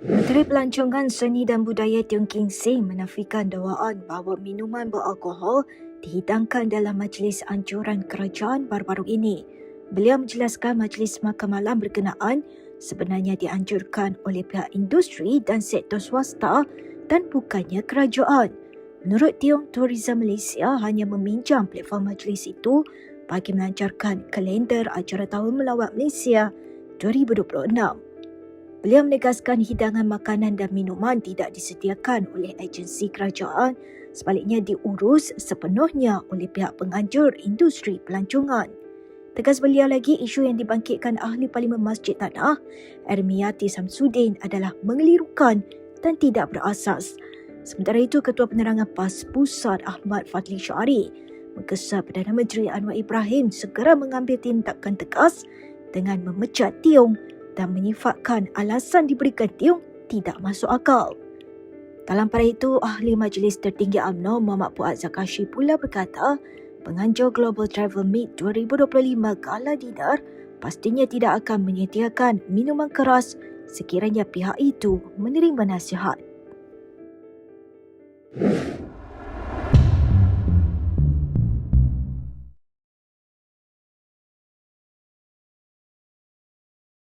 Menteri Pelancongan Seni dan Budaya Tiong King Sing menafikan dakwaan bahawa minuman beralkohol dihidangkan dalam majlis anjuran kerajaan baru-baru ini. Beliau menjelaskan majlis makan malam berkenaan sebenarnya dianjurkan oleh pihak industri dan sektor swasta dan bukannya kerajaan. Menurut Tiong, Tourism Malaysia hanya meminjam platform majlis itu bagi melancarkan kalender acara Tahun Melawat Malaysia 2026. Beliau menegaskan hidangan makanan dan minuman tidak disediakan oleh agensi kerajaan, sebaliknya diurus sepenuhnya oleh pihak penganjur industri pelancongan. Tegas beliau lagi, isu yang dibangkitkan Ahli Parlimen Masjid Tanah, Ermiati Samsudin adalah mengelirukan dan tidak berasas. Sementara itu, Ketua Penerangan PAS Pusat Ahmad Fadli Syari menggesa Perdana Menteri Anwar Ibrahim segera mengambil tindakan tegas dengan memecat Tiong dan menyifatkan alasan diberikan Tiong tidak masuk akal. Dalam pada itu, Ahli Majlis Tertinggi UMNO Muhammad Puat Zakashi pula berkata, penganjur Global Travel Meet 2025 Gala Dinner pastinya tidak akan menyediakan minuman keras sekiranya pihak itu menerima nasihat.